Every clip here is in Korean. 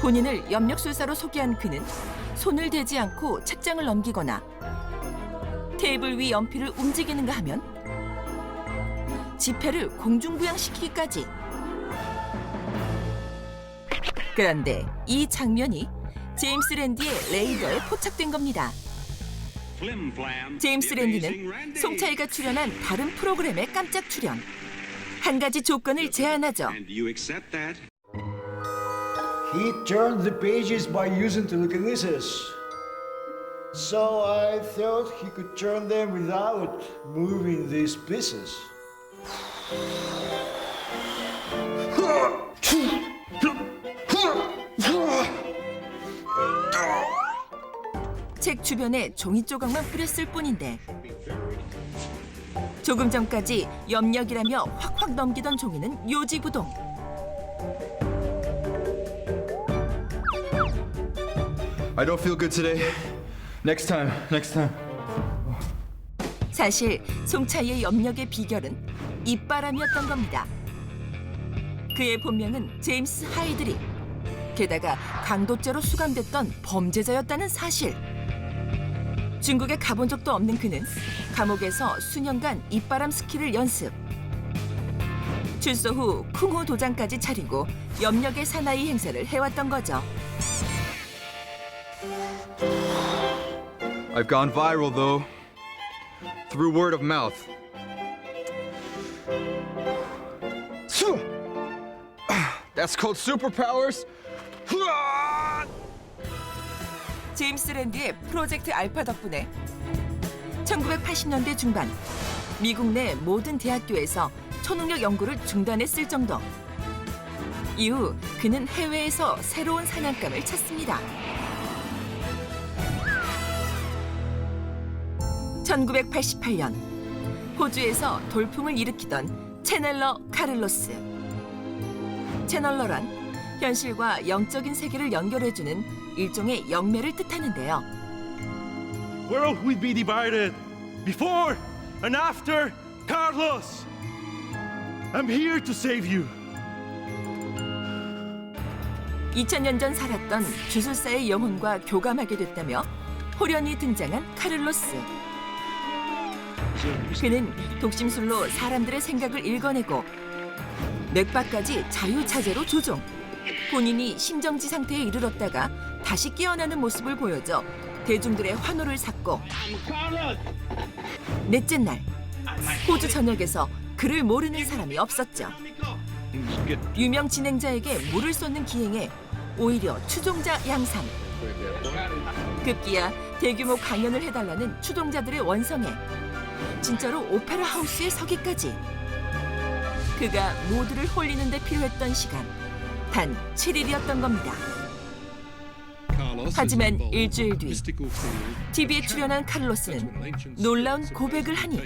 본인을 염력술사로 소개한 그는 손을 대지 않고 책장을 넘기거나 테이블 위 연필을 움직이는가 하면 지폐를 공중부양시키기까지. 그런데 이 장면이 제임스 랜디의 레이더에 포착된 겁니다. 제임스 랜디는 송차이가 출연한 다른 프로그램에 깜짝 출연. 한 가지 조건을 제안하죠. He turned the pages by using telekinesis. So I thought he could turn them without moving these pieces. 책 주변에 종이 조각만 뿌렸을 뿐인데 조금 전까지 염력이라며 확확 넘기던 종이는 요지부동. I don't feel good today. Next time, next time. 사실 송차이의 염력의 비결은 입바람이었던 겁니다. 그의 본명은 제임스 하이드리. 게다가 강도죄로 수감됐던 범죄자였다는 사실. 중국에 가본 적도 없는 그는 감옥에서 수년간 입바람 스키를 연습. 출소 후 쿵호 도장까지 차리고 염력의 사나이 행세를 해왔던 거죠. I've gone viral though. Through word of mouth. That's called superpowers. 제임스 랜디의 프로젝트 알파 덕분에 1980년대 중반 미국 내 모든 대학교에서 초능력 연구를 중단했을 정도. 이후 그는 해외에서 새로운 사냥감을 찾습니다. 1988년 호주에서 돌풍을 일으키던 채널러 카를로스. 채널러란 현실과 영적인 세계를 연결해주는 일종의 영매를 뜻하는데요. World will be divided before and after Carlos. I'm here to save you. 2000년 전 살았던 주술사의 영혼과 교감하게 됐다며 호련히 등장한 카를로스. 그는 독심술로 사람들의 생각을 읽어내고 맥박까지 자유자재로 조종. 본인이 심정지 상태에 이르렀다가 다시 깨어나는 모습을 보여줘 대중들의 환호를 샀고 넷째 날 호주 전역에서 그를 모르는 사람이 없었죠. 유명 진행자에게 물을 쏟는 기행에 오히려 추종자 양상. 급기야 대규모 강연을 해달라는 추종자들의 원성에 진짜로 오페라 하우스에 서기까지. 그가 모두를 홀리는 데 필요했던 시간 단 7일이었던 겁니다. 하지만 일주일 뒤 TV에 출연한 카를로스는 놀라운 고백을 하니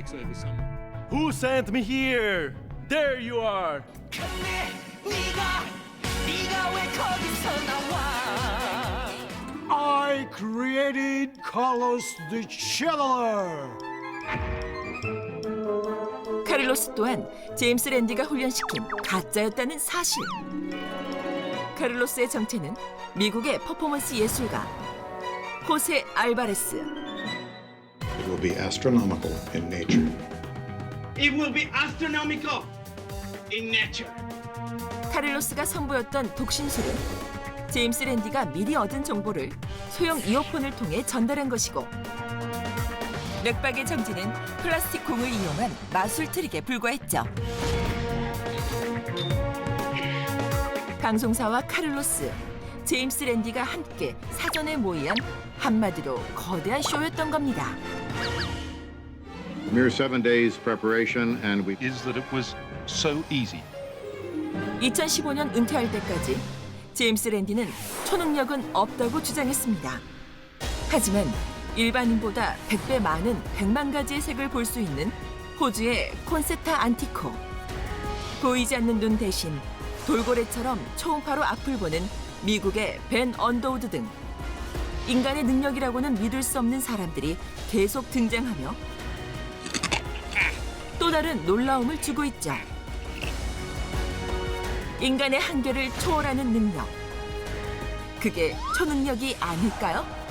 Who sent me here? There you are. I created Carlos the Channeler. 카를로스 또한 제임스 랜디가 훈련시킨 가짜였다는 사실. 카를로스의 정체는 미국의 퍼포먼스 예술가 호세 알바레스. It will be astronomical in nature. It will be astronomical in nature. 카를로스가 선보였던 독신술은 제임스 랜디가 미리 얻은 정보를 소형 이어폰을 통해 전달한 것이고 맥박의 정지는 플라스틱 공을 이용한 마술 트릭에 불과했죠. 방송사와 카를로스, 제임스 랜디가 함께 사전에 모의한 한마디로 거대한 쇼였던 겁니다. Mere seven days preparation, and we Is that it was so easy. 2015년 은퇴할 때까지 제임스 랜디는 초능력은 없다고 주장했습니다. 하지만 일반인보다 100배 많은 100만 가지의 색을 볼 수 있는 호주의 콘세타 안티코. 보이지 않는 눈 대신 돌고래처럼 초음파로 앞을 보는 미국의 벤 언더우드 등 인간의 능력이라고는 믿을 수 없는 사람들이 계속 등장하며 또 다른 놀라움을 주고 있죠. 인간의 한계를 초월하는 능력. 그게 초능력이 아닐까요?